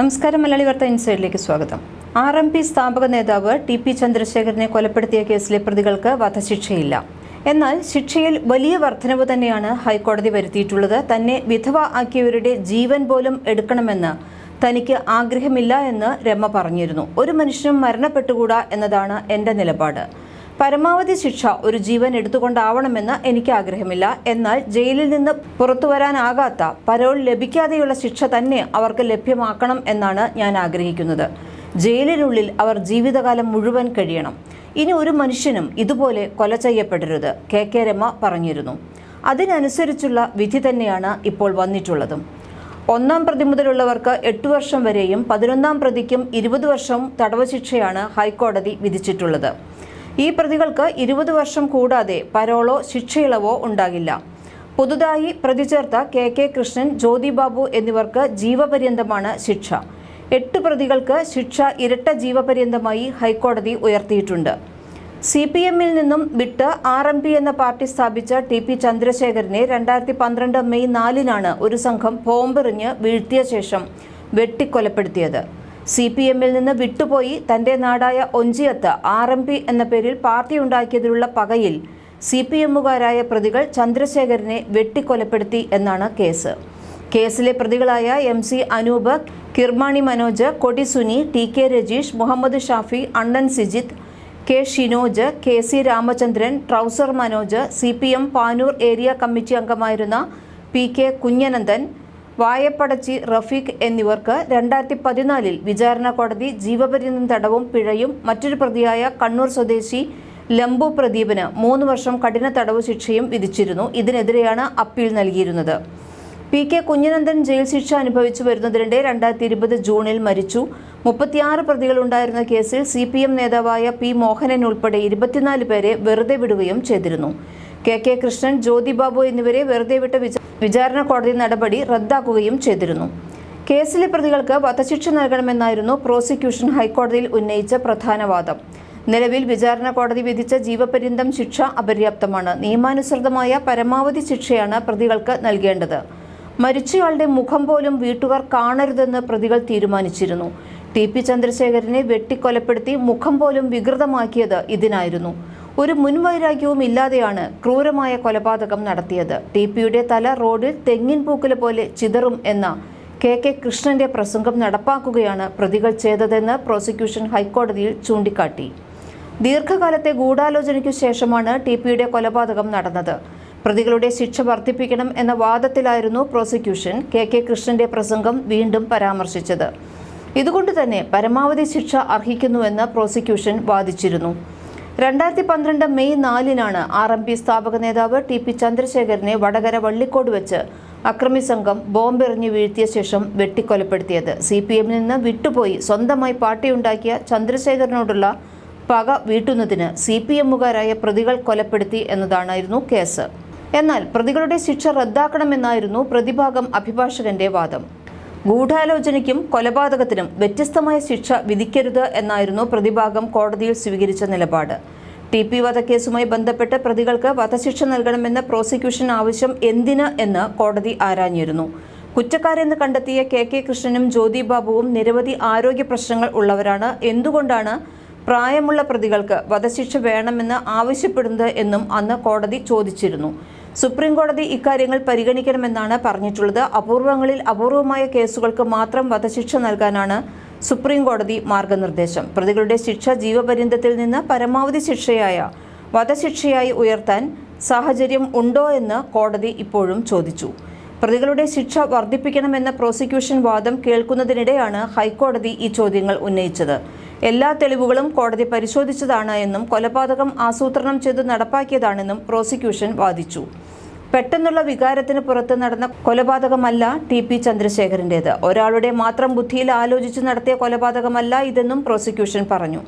നമസ്കാരം മലയാളി വാർത്ത ഇൻസൈഡിലേക്ക് സ്വാഗതം. ആർ എം പി സ്ഥാപക നേതാവ് ടി പി ചന്ദ്രശേഖരനെ കൊലപ്പെടുത്തിയ കേസിലെ പ്രതികൾക്ക് വധശിക്ഷയില്ല. എന്നാൽ ശിക്ഷയിൽ വലിയ വർധനവ് തന്നെയാണ് ഹൈക്കോടതി വരുത്തിയിട്ടുള്ളത്. തന്നെ വിധവ ആക്കിയവരുടെ ജീവൻ പോലും എടുക്കണമെന്ന് തനിക്ക് ആഗ്രഹമില്ല എന്ന് രമ പറഞ്ഞിരുന്നു. ഒരു മനുഷ്യനും മരണപ്പെട്ടുകൂടാ എന്നതാണ് എന്റെ നിലപാട്. പരമാവധി ശിക്ഷ ഒരു ജീവൻ എടുത്തുകൊണ്ടാവണമെന്ന് എനിക്ക് ആഗ്രഹമില്ല എന്നാൽ ജയിലിൽ നിന്ന് പുറത്തു വരാനാകാത്ത പരോൾ ലഭിക്കാതെയുള്ള ശിക്ഷ തന്നെ അവർക്ക് ലഭ്യമാക്കണം എന്നാണ് ഞാൻ ആഗ്രഹിക്കുന്നത്. ജയിലിനുള്ളിൽ അവർ ജീവിതകാലം മുഴുവൻ കഴിയണം. ഇനി ഒരു മനുഷ്യനും ഇതുപോലെ കൊല ചെയ്യപ്പെടരുത് കെ കെ രമ പറഞ്ഞിരുന്നു. അതിനനുസരിച്ചുള്ള വിധി തന്നെയാണ് ഇപ്പോൾ വന്നിട്ടുള്ളതും. ഒന്നാം പ്രതി മുതലുള്ളവർക്ക് എട്ട് വർഷം വരെയും പതിനൊന്നാം പ്രതിക്കും ഇരുപത് വർഷവും തടവ് ശിക്ഷയാണ് ഹൈക്കോടതി വിധിച്ചിട്ടുള്ളത്. ഈ പ്രതികൾക്ക് ഇരുപത് വർഷം കൂടാതെ പരോളോ ശിക്ഷയിളവോ ഉണ്ടാകില്ല. പുതുതായി പ്രതി ചേർത്ത കെ കെ കൃഷ്ണൻ ജ്യോതി ബാബു എന്നിവർക്ക് ജീവപര്യന്തമാണ് ശിക്ഷ. എട്ട് പ്രതികൾക്ക് ശിക്ഷ ഇരട്ട ജീവപര്യന്തമായി ഹൈക്കോടതി ഉയർത്തിയിട്ടുണ്ട്. സി പി എമ്മിൽ നിന്നും വിട്ട് ആർ എം പി എന്ന പാർട്ടി സ്ഥാപിച്ച ടി പി ചന്ദ്രശേഖരനെ രണ്ടായിരത്തി പന്ത്രണ്ട് മെയ് നാലിനാണ് ഒരു സംഘം ബോംബെറിഞ്ഞ് വീഴ്ത്തിയ ശേഷം വെട്ടിക്കൊലപ്പെടുത്തിയത്. സി പി എമ്മിൽ നിന്ന് വിട്ടുപോയി തന്റെ നാടായ ഒഞ്ചിയത്ത് ആർ എം പി എന്ന പേരിൽ പാർട്ടി ഉണ്ടാക്കിയതിലുള്ള പകയിൽ സി പി എമ്മുകാരായ പ്രതികൾ ചന്ദ്രശേഖരനെ വെട്ടിക്കൊലപ്പെടുത്തി എന്നാണ് കേസ്. കേസിലെ പ്രതികളായ M C Anoop Kirmani Manoj Kodi Suni T K Rajeesh Muhammad Shafi Annan Sijith K Shinoj K C Ramachandran trouser Manoj C P M Panoor area committee അംഗമായിരുന്ന പി കെ കുഞ്ഞനന്ദൻ വായപ്പടച്ചി റഫീഖ് എന്നിവർക്ക് രണ്ടായിരത്തി പതിനാലിൽ വിചാരണ കോടതി ജീവപര്യന്തം തടവും പിഴയും മറ്റൊരു പ്രതിയായ കണ്ണൂർ സ്വദേശി ലംബു പ്രദീപിന് മൂന്ന് വർഷം കഠിന തടവ് ശിക്ഷയും വിധിച്ചിരുന്നു. ഇതിനെതിരെയാണ് അപ്പീൽ നൽകിയിരുന്നത്. പി കെ കുഞ്ഞനന്ദൻ ജയിൽ ശിക്ഷ അനുഭവിച്ചു വരുന്നതിനിടെ രണ്ടായിരത്തി ഇരുപത് ജൂണിൽ മരിച്ചു. മുപ്പത്തിയാറ് പ്രതികളുണ്ടായിരുന്ന കേസിൽ സി പി എം നേതാവായ പി മോഹനൻ ഉൾപ്പെടെ ഇരുപത്തിനാല് പേരെ വെറുതെ വിടുകയും ചെയ്തിരുന്നു. കെ കെ കൃഷ്ണൻ ജ്യോതിബാബു എന്നിവരെ വെറുതെ വിട്ട വിച- വിചാരണ കോടതി നടപടി റദ്ദാക്കുകയും ചെയ്തിരുന്നു. കേസിലെ പ്രതികൾക്ക് വധശിക്ഷ നൽകണമെന്നായിരുന്നു പ്രോസിക്യൂഷൻ ഹൈക്കോടതിയിൽ ഉന്നയിച്ച പ്രധാന വാദം നിലവിൽ വിചാരണ കോടതി വിധിച്ച ജീവപര്യന്തം ശിക്ഷ അപര്യാപ്തമാണ്. നിയമാനുസൃതമായ പരമാവധി ശിക്ഷയാണ് പ്രതികൾക്ക് നൽകേണ്ടത്. മരിച്ചയാളുടെ മുഖം പോലും വീട്ടുകാർ കാണരുതെന്ന് പ്രതികൾ തീരുമാനിച്ചിരുന്നു. ടി പി ചന്ദ്രശേഖരനെ വെട്ടിക്കൊലപ്പെടുത്തി മുഖം പോലും വികൃതമാക്കിയത് ഇതിനായിരുന്നു. ഒരു മുൻവൈരാഗ്യവും ഇല്ലാതെയാണ് ക്രൂരമായ കൊലപാതകം നടത്തിയത്. ടി പിയുടെ തല റോഡിൽ തെങ്ങിൻ പൂക്കുല പോലെ ചിതറും എന്ന കെ കെ കൃഷ്ണന്റെ പ്രസംഗം നടപ്പാക്കുകയാണ് പ്രതികൾ ചെയ്തതെന്ന് പ്രോസിക്യൂഷൻ ഹൈക്കോടതിയിൽ ചൂണ്ടിക്കാട്ടി. ദീർഘകാലത്തെ ഗൂഢാലോചനയ്ക്കു ശേഷമാണ് ടി പിയുടെ കൊലപാതകം നടന്നത്. പ്രതികളുടെ ശിക്ഷ വർദ്ധിപ്പിക്കണം എന്ന വാദത്തിലായിരുന്നു പ്രോസിക്യൂഷൻ കെ കെ കൃഷ്ണന്റെ പ്രസംഗം വീണ്ടും പരാമർശിച്ചത്. ഇതുകൊണ്ട് തന്നെ പരമാവധി ശിക്ഷ അർഹിക്കുന്നുവെന്ന് പ്രോസിക്യൂഷൻ വാദിച്ചിരുന്നു. രണ്ടായിരത്തി പന്ത്രണ്ട് മെയ് നാലിനാണ് ആർ എം പി സ്ഥാപക നേതാവ് ടി പി ചന്ദ്രശേഖരനെ വടകര വള്ളിക്കോട് വെച്ച് അക്രമി സംഘം ബോംബെറിഞ്ഞ് വീഴ്ത്തിയ ശേഷം വെട്ടിക്കൊലപ്പെടുത്തിയത്. സി പി എമ്മിൽ നിന്ന് വിട്ടുപോയി. സ്വന്തമായി പാർട്ടിയുണ്ടാക്കിയ ചന്ദ്രശേഖരനോടുള്ള പക വീട്ടുന്നതിന് സി പി എമ്മുകാരായ പ്രതികൾ കൊലപ്പെടുത്തി എന്നതാണായിരുന്നു കേസ്. എന്നാൽ പ്രതികളുടെ ശിക്ഷ റദ്ദാക്കണമെന്നായിരുന്നു പ്രതിഭാഗം അഭിഭാഷകന്റെ വാദം. ഗൂഢാലോചനയ്ക്കും കൊലപാതകത്തിനും വ്യത്യസ്തമായ ശിക്ഷ വിധിക്കരുത് എന്നായിരുന്നു പ്രതിഭാഗം കോടതിയിൽ സ്വീകരിച്ച നിലപാട്. ടി പി വധക്കേസുമായി ബന്ധപ്പെട്ട് പ്രതികൾക്ക് വധശിക്ഷ നൽകണമെന്ന പ്രോസിക്യൂഷൻ ആവശ്യം എന്തിന് എന്ന് കോടതി ആരാഞ്ഞിരുന്നു. കുറ്റക്കാരെന്ന് കണ്ടെത്തിയ കെ കെ കൃഷ്ണനും ജ്യോതി ബാബുവും നിരവധി ആരോഗ്യ പ്രശ്നങ്ങൾ ഉള്ളവരാണ്. എന്തുകൊണ്ടാണ് പ്രായമുള്ള പ്രതികൾക്ക് വധശിക്ഷ വേണമെന്ന് ആവശ്യപ്പെടുന്നത് എന്നും അന്ന് കോടതി ചോദിച്ചിരുന്നു. സുപ്രീം കോടതി ഇക്കാര്യങ്ങൾ പരിഗണിക്കണമെന്നാണ് പറഞ്ഞിട്ടുള്ളത്. അപൂർവങ്ങളിൽ അപൂർവമായ കേസുകൾക്ക് മാത്രം വധശിക്ഷ നൽകാനാണ് സുപ്രീം കോടതി മാർഗനിർദ്ദേശം. പ്രതികളുടെ ശിക്ഷ ജീവപര്യന്തത്തിൽ നിന്ന് പരമാവധി ശിക്ഷയായ വധശിക്ഷയായി ഉയർത്താൻ സാഹചര്യം ഉണ്ടോ എന്ന് കോടതി ഇപ്പോഴും ചോദിച്ചു. പ്രതികളുടെ ശിക്ഷ വർദ്ധിപ്പിക്കണമെന്ന പ്രോസിക്യൂഷൻ വാദം കേൾക്കുന്നതിനിടെയാണ് ഹൈക്കോടതി ഈ ചോദ്യങ്ങൾ ഉന്നയിച്ചത്. എല്ലാ തെളിവുകളും കോടതി പരിശോധിച്ചതാണ് എന്നും കൊലപാതകം ആസൂത്രണം ചെയ്ത് നടപ്പാക്കിയതാണെന്നും പ്രോസിക്യൂഷൻ വാദിച്ചു. പെട്ടെന്നുള്ള വികാരത്തിന് പുറത്ത് നടന്ന കൊലപാതകമല്ല ടി പി ചന്ദ്രശേഖരന്റേത് ഒരാളുടെ മാത്രം ബുദ്ധിയിൽ ആലോചിച്ച് നടത്തിയ കൊലപാതകമല്ല ഇതെന്നും പ്രോസിക്യൂഷൻ പറഞ്ഞു.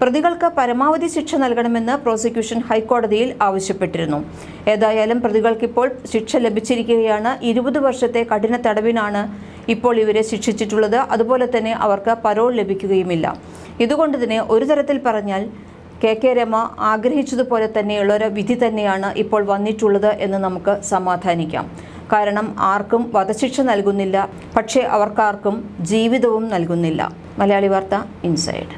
പ്രതികൾക്ക് പരമാവധി ശിക്ഷ നൽകണമെന്ന് പ്രോസിക്യൂഷൻ ഹൈക്കോടതിയിൽ ആവശ്യപ്പെട്ടിരുന്നു. ഏതായാലും പ്രതികൾക്കിപ്പോൾ ശിക്ഷ ലഭിച്ചിരിക്കുകയാണ്. ഇരുപത് വർഷത്തെ കഠിന തടവിനാണ് ഇപ്പോൾ ഇവരെ ശിക്ഷിച്ചിട്ടുള്ളത്. അതുപോലെ തന്നെ അവർക്ക് പരോൾ ലഭിക്കുകയുമില്ല. ഇതുകൊണ്ട് തന്നെ ഒരു തരത്തിൽ പറഞ്ഞാൽ കെ കെ രമ ആഗ്രഹിച്ചതുപോലെ തന്നെയുള്ളൊരു വിധി തന്നെയാണ് ഇപ്പോൾ വന്നിട്ടുള്ളത് എന്ന് നമുക്ക് സമാധാനിക്കാം. കാരണം ആർക്കും വധശിക്ഷ നൽകുന്നില്ല പക്ഷേ അവർക്കാർക്കും ജീവിതവും നൽകുന്നില്ല. മലയാളി വാർത്ത ഇൻസൈഡ്.